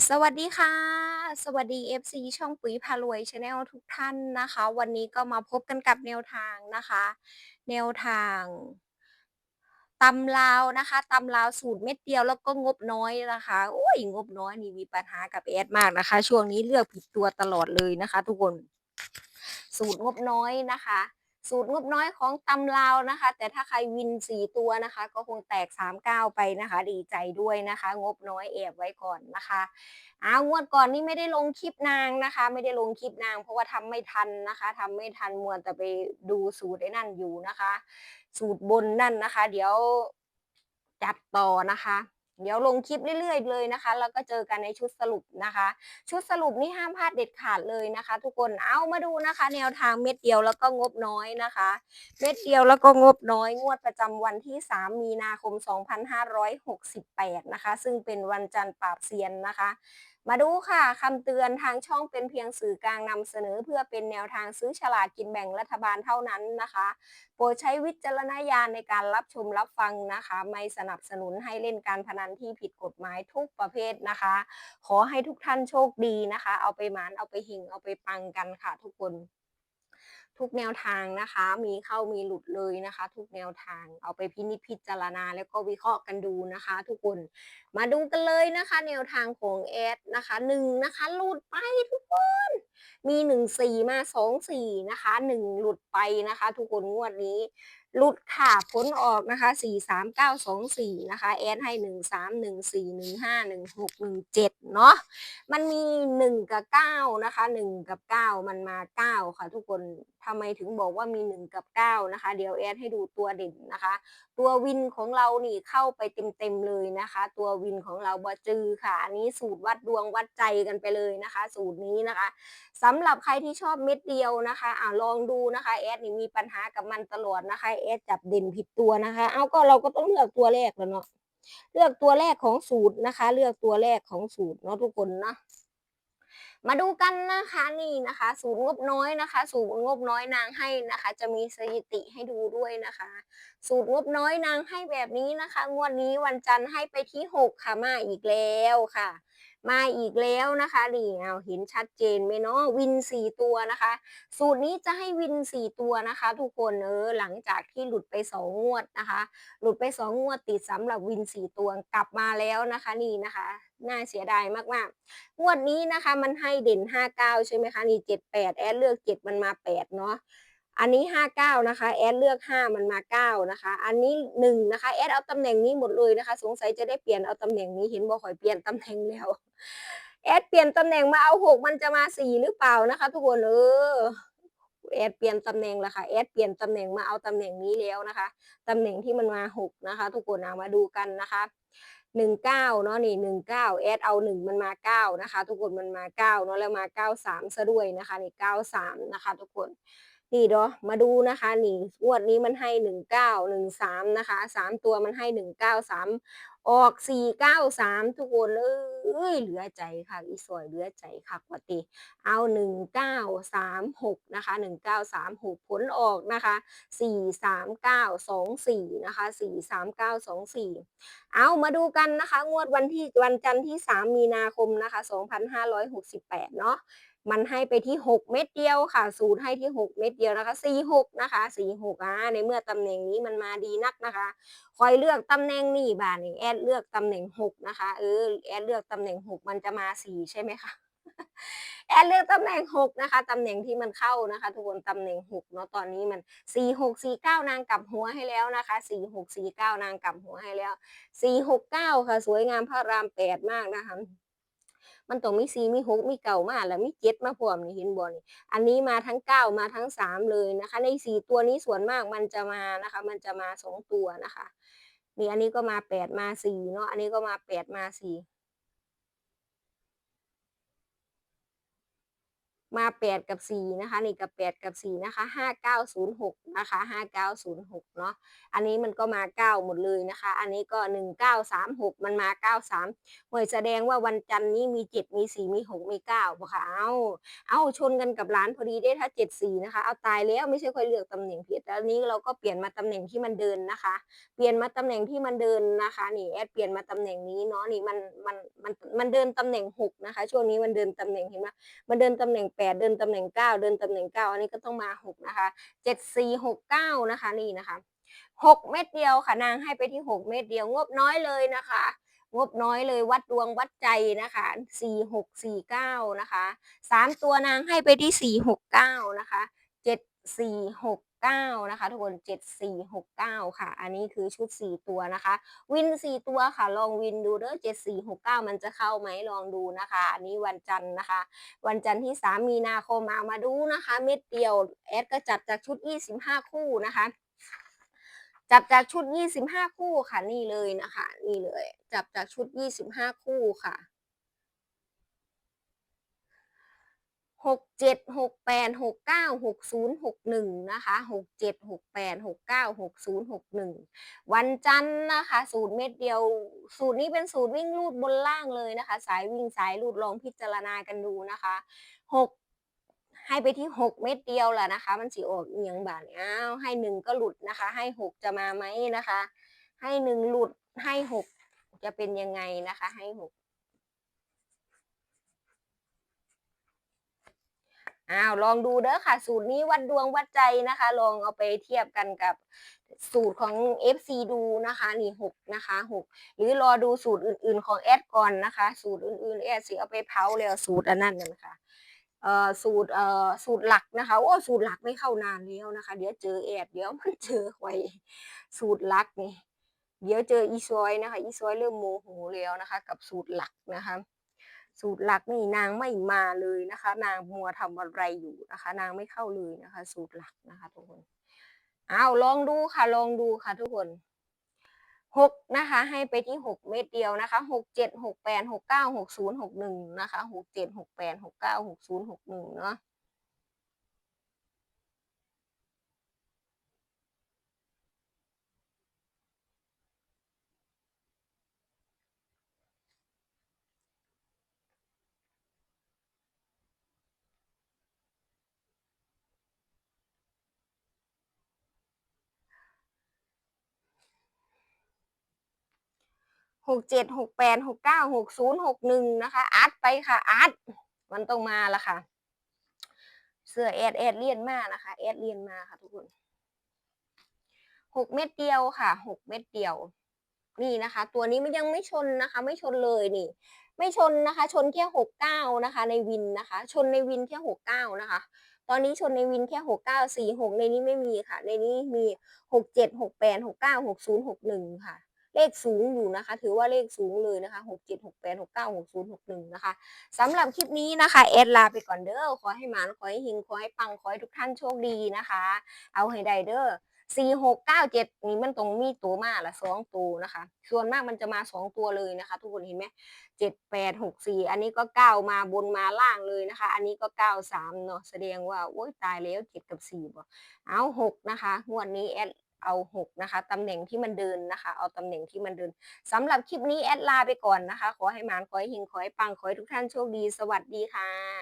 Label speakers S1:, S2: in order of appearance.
S1: สวัสดีค่ะ สวัสดี FC ช่องปุ๋ยพารวยชาแนลทุกท่านนะคะ วันนี้ก็มาพบกันกับแนวทางนะคะ แนวทางตำลาวนะคะตำลาวสูตรเม็ดเดียวแล้วก็งบน้อยนะคะโอ้ยงบน้อยนี่มีปัญหากับแอดมากนะคะ ช่วงนี้เลือกผิดตัวตลอดเลยนะคะ ทุกคน สูตรงบน้อยนะคะ สูตรงบน้อยของตำลาวนะคะ แต่ถ้าใครวินสี่ตัวนะคะ ก็คงแตกสามเก้าไปนะคะ ดีใจด้วยนะคะ งบน้อยแอบไว้ก่อนนะคะอางวดก่อนนี่ไม่ได้ลงคลิปนางนะคะ ไม่ได้ลงคลิปนาง เพราะว่าทำไม่ทันนะคะทำไม่ทันมัวแต่ไปดูสูตรไอ้นั่นอยู่นะคะ สูตรบนนั่นนะคะ เดี๋ยวจัดต่อนะคะ เดี๋ยวลงคลิปเรื่อย ๆ เลยนะคะ แล้วก็เจอกันในชุดสรุปนะคะ ชุดสรุปนี่ห้ามพลาดเด็ดขาดเลยนะคะ ทุกคนเอามาดูนะคะ แนวทางเม็ดเดียวแล้วก็งบน้อยนะคะ เม็ดเดียวแล้วก็งบน้อย งวดประจำวันที่ 3 มีนาคม 2568 นะคะ ซึ่งเป็นวันจันทร์ปราบเซียนนะคะ มาดูค่ะคำเตือนทางช่องเป็นเพียงสื่อกลางนำเสนอ เพื่อเป็นแนวทางซื้อฉลากกินแบ่งรัฐบาลเท่านั้นนะคะ โปรดใช้วิจารณญาณในการรับชมรับฟังนะคะ ไม่สนับสนุนให้เล่นการพนันที่ผิดกฎหมายทุกประเภทนะคะ ขอให้ทุกท่านโชคดีนะคะ เอาไปหมานเอาไปหิงเอาไปปังกันค่ะทุกคน ทุกแนวทางนะคะ มีเข้ามีหลุดเลยนะคะ ทุกแนวทางเอาไปพินิจพิจารณาแล้วก็วิเคราะห์กันดูนะคะ ทุกคนมาดูกันเลยนะคะ แนวทางของแอดนะคะหนึ่งนะคะหลุดไปทุกคนมีหนึ่งสี่มาสองสี่นะคะหนึ่งหลุดไปนะคะ ทุกคนงวดนี้ หลุดค่ะผลออกนะคะสี่สามเก้าสองสี่นะคะ แอดให้หนึ่งสามหนึ่งสี่หนึ่งห้าหนึ่งหกหนึ่งเจ็ดเนาะมันมีหนึ่งกับเก้านะคะหนึ่งกับเก้ามันมาเก้าค่ะทุกคนทำไมถึงบอกว่ามีหนึ่งกับเก้านะคะ เดี๋ยวแอดให้ดูตัวเด่นนะคะ ตัววินของเรานี่เข้าไปเต็มๆเลยนะคะ ตัววินของเราบอจือค่ะ อันนี้สูตรวัดดวงวัดใจกันไปเลยนะคะ สูตรนี้นะคะสำหรับใครที่ชอบเม็ดเดียวนะคะอ่าลองดูนะคะแอดนี่มีปัญหากับมันตลอดนะคะแอดจับเด่นผิดตัวนะคะ เอาก็เราก็ต้องเลือกตัวแรกแล้วเนาะ เลือกตัวแรกของสูตรนะคะ เลือกตัวแรกของสูตรเนาะทุกคนเนาะมาดูกันนะคะนี่นะคะ สูตรงบน้อยนะคะ สูตรงบน้อยนางให้นะคะ จะมีสถิติให้ดูด้วยนะคะ สูตรงบน้อยนางให้แบบนี้นะคะ งวดนี้วันจันทร์ให้ไปที่หกค่ะมาอีกแล้วค่ะ มาอีกแล้วนะคะนี่เอาเห็นชัดเจนไหมเนาะวินสี่ตัวนะคะ สูตรนี้จะให้วินสี่ตัวนะคะ ทุกคนเออหลังจากที่หลุดไปสองงวดนะคะ หลุดไปสองงวดติดสำหรับวินสี่ตัวกลับมาแล้วนะคะนี่นะคะน่าเสียดายมากๆ งวดนี้นะคะมันให้เด่นห้าเก้าใช่ไหมคะนี่เจ็ดแปดแอดเลือกเจ็ดมันมาแปดเนาะ อันนี้ห้าเก้านะคะ แอดเลือกห้ามันมาเก้านะคะ อันนี้หนึ่งนะคะ แอดเอาตำแหน่งนี้หมดเลยนะคะ สงสัยจะได้เปลี่ยนเอาตำแหน่งนี้ เห็นบอกขอยเปลี่ยนตำแหน่งแล้ว แอดเปลี่ยนตำแหน่งมาเอาหกมันจะมาสี่หรือเปล่านะคะ ทุกคนเออแอดเปลี่ยนตำแหน่งแล้วค่ะแอดเปลี่ยนตำแหน่งมาเอาตำแหน่งนี้แล้วนะคะตำแหน่งที่มันมาหกนะคะ ทุกคนเอามาดูกันนะคะหนึ่งเก้าเนาะนี่หนึ่งเก้าแอดเอาหนึ่งมันมาเก้านะคะ ทุกคนมันมาเก้าเนาะแล้วมาเก้าสามซะด้วยนะคะนี่เก้าสามนะคะ ทุกคน นี่เนาะมาดูนะคะนี่งวดนี้มันให้หนึ่งเก้าหนึ่งสามนะคะสามตัวมันให้หนึ่งเก้าสามออกสี่เก้าสามทุกคนเอ้ยเหลือใจค่ะ อีสวยเหลือใจค่ะปกติ เอาหนึ่งเก้าสามหกนะคะหนึ่งเก้าสามหกผลออกนะคะสี่สามเก้าสองสี่นะคะสี่สามเก้าสองสี่เอามาดูกันนะคะ งวดวันที่วันจันทร์ที่สามมีนาคมนะคะสองพันห้าร้อยหกสิบแปดเนาะ มันให้ไปที่ 6 เม็ดเดียวค่ะสูตรให้ที่ 6 เม็ดเดียวนะคะ46นะคะ46อ่าในเมื่อตำแหน่งนี้มันมาดีนักนะคะคอยเลือกตำแหน่งนี่บานี่แอดเลือกตำแหน่ง 6 นะคะเออแอดเลือกตำแหน่ง 6 มันจะมา 4 ใช่ไหมคะแอดเลือกตำแหน่ง 6 นะคะตำแหน่งที่มันเข้านะคะ ทุกคนตำแหน่ง 6 เนาะตอนนี้มัน 4 6 4 9 นางกลับหัวให้แล้วนะคะ 4 6 4 9 นางกลับหัวให้แล้ว 4 6 9 ค่ะ สวยงามพระราม 8 มากนะคะ มันต้องมีสี่มีหกมีเก่ามาแล้วมีเจ็ดมาพร้อมนี่เห็นบ่นี่อันนี้มาทั้งเก้ามาทั้งสามเลยนะคะ ในสี่ตัวนี้ส่วนมากมันจะมานะคะ มันจะมาสองตัวนะคะนี่อันนี้ก็มาแปดมาสี่เนาะอันนี้ก็มาแปดมาสี่ มาแปดกับสี่นะคะนี่กับแปดกับสี่นะคะห้าเก้าศูนย์หกนะคะห้าเก้าศูนย์หกเนาะอันนี้มันก็มาเก้าหมดเลยนะคะ อันนี้ก็หนึ่งเก้าสามหกมันมาเก้าสามหวยแสดงว่าวันจันทร์นี้มีเจ็ดมีสี่มีหกมีเก้าปะคะเอาเอาชนกันกับร้านพอดีได้ถ้าเจ็ดสี่นะคะเอาตายแล้วไม่ใช่ค่อยเลือกตำแหน่งผิดแล้วนี้เราก็เปลี่ยนมาตำแหน่งที่มันเดินนะคะ เปลี่ยนมาตำแหน่งที่มันเดินนะคะนี่แอดเปลี่ยนมาตำแหน่งนี้เนาะนี่มันมันมันมันเดินตำแหน่งหกนะคะ ช่วงนี้มันเดินตำแหน่งเห็นไหมมันเดินตำแหน่งแปดเดินตำแหน่งเก้าเดินตำแหน่งเก้าอันนี้ก็ต้องมาหกนะคะเจ็ดสี่หกเก้านะคะนี่นะคะหกเม็ดเดียวค่ะนางให้ไปที่หกเม็ดเดียวงบน้อยเลยนะคะ งบน้อยเลยวัดดวงวัดใจนะคะสี่หกสี่เก้านะคะสามตัวนางให้ไปที่สี่หกเก้านะคะเจ็ด สี่หกเก้านะคะ ทุกคนเจ็ดสี่หกเก้าค่ะ อันนี้คือชุดสี่ตัวนะคะ วินสี่ตัวค่ะ ลองวินดูเด้อเจ็ดสี่หกเก้ามันจะเข้าไหมลองดูนะคะ อันนี้วันจันทร์นะคะ วันจันทร์ที่สามีนาคมมามาดูนะคะ เม็ดเดียวแอดก็จับจากชุดยี่สิบห้าคู่นะคะจับจากชุดยี่สิบห้าคู่ค่ะนี่เลยนะคะ นี่เลย จับจากชุดยี่สิบห้าคู่ค่ะ หกเจ็ดหกแปดหกเก้าหกศูนย์หกหนึ่งนะคะหกเจ็ดหกแปดหกเก้าหกศูนย์หกหนึ่งวันจันทร์นะคะ สูตรเม็ดเดียว สูตรนี้เป็นสูตรวิ่งลูดบนล่างเลยนะคะ สายวิ่งสายลูดลองพิจารณากันดูนะคะหกให้ไปที่หกเม็ดเดียวแหละนะคะ มันสีออกเอียงบาทอ้าวให้หนึ่งก็หลุดนะคะ ให้หกจะมาไหมนะคะ ให้หนึ่งหลุดให้หกจะเป็นยังไงนะคะ ให้หก อ้าวลองดูเด้อค่ะ สูตรนี้วัดดวงวัดใจนะคะ ลองเอาไปเทียบกันกับสูตรของ FC ดูนะคะนี่หกนะคะหกหรือรอดูสูตรอื่น ๆ ของแอดก่อนนะคะ สูตรอื่นๆแอดสิเอาไปเผาแล้วสูตรอันนั้นน่ะนะคะเอ่อสูตรเอ่อสูตรหลักนะคะโอ้สูตรหลักไม่เข้านานแล้วนะคะ เดี๋ยวเจอแอดเดี๋ยวมันเจอไว้สูตรหลักนี่เดี๋ยวเจออีซอยนะคะ อีซอยเริ่มโมโหแล้วนะคะ กับสูตรหลักนะคะ สูตรหลักนี่นางไม่มาเลยนะคะ นางมัวทำอะไรอยู่นะคะ นางไม่เข้าเลยนะคะ สูตรหลักนะคะ ทุกคนเอาลองดูค่ะลองดูค่ะ ทุกคนหกนะคะ ให้ไปที่หกเม็ดเดียวนะคะหกเจ็ดหกแปดหกเก้าหกศูนย์หกหนึ่งนะคะหกเจ็ดหกแปดหกเก้าหกศูนย์หกหนึ่งเนาะ หกเจ็ดหกแปดหกเก้าหกศูนย์หกหนึ่งนะคะอัดไปค่ะอัดมันต้องมาละค่ะ เสื้อแอดแอดเลียนมากนะคะแอดเลียนมาค่ะทุกคนหกเม็ดเดียวค่ะหกเม็ดเดียว นี่นะคะ ตัวนี้มันยังไม่ชนนะคะ ไม่ชนเลยนี่ ไม่ชนนะคะ ชนแค่หกเก้านะคะ ในวินนะคะ ชนในวินแค่หกเก้านะคะตอนนี้ชนในวินแค่หกเก้าสี่หกในนี้ไม่มีค่ะ ในนี้มีหกเจ็ดหกแปดหกเก้าหกศูนย์หกหนึ่งค่ะ เลขสูงอยู่นะคะ ถือว่าเลขสูงเลยนะคะหกเจ็ดหกแปดหกเก้าหกศูนย์หกหนึ่งนะคะสำหรับคลิปนี้นะคะแอดลาไปก่อนเด้อขอให้หมานขอให้หิงขอให้ปังขอให้ทุกท่านโชคดีนะคะ เอาให้ได้เด้อสี่หกเก้าเจ็ดนี่มันตรงมีตัวมาละสองตัวนะคะ ส่วนมากมันจะมาสองตัวเลยนะคะ ทุกคนเห็นไหมเจ็ดแปดหกสี่อันนี้ก็เก้ามาบนมาล่างเลยนะคะ อันนี้ก็เก้าสามเนาะแสดงว่าโอ้ยตายแล้วเจ็ดกับสี่บ่เอาหกนะคะงวดนี้แอด เอาหกนะคะตำแหน่งที่มันเดินนะคะ เอาตำแหน่งที่มันเดินสำหรับคลิปนี้แอดลาไปก่อนนะคะ ขอให้หมานขอให้หิงขอให้ปังขอให้ทุกท่านโชคดี สวัสดีค่ะ